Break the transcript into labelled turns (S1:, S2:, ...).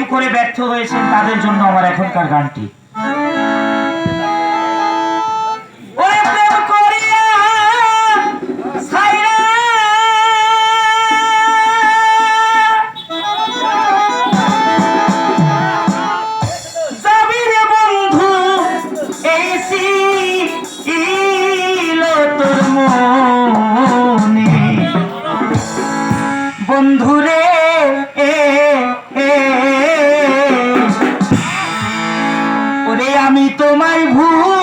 S1: প্রেম করে ব্যর্থ হয়েছেন তাদের জন্য আমার এখনকার গানটি। বন্ধুরে তোমার ভুল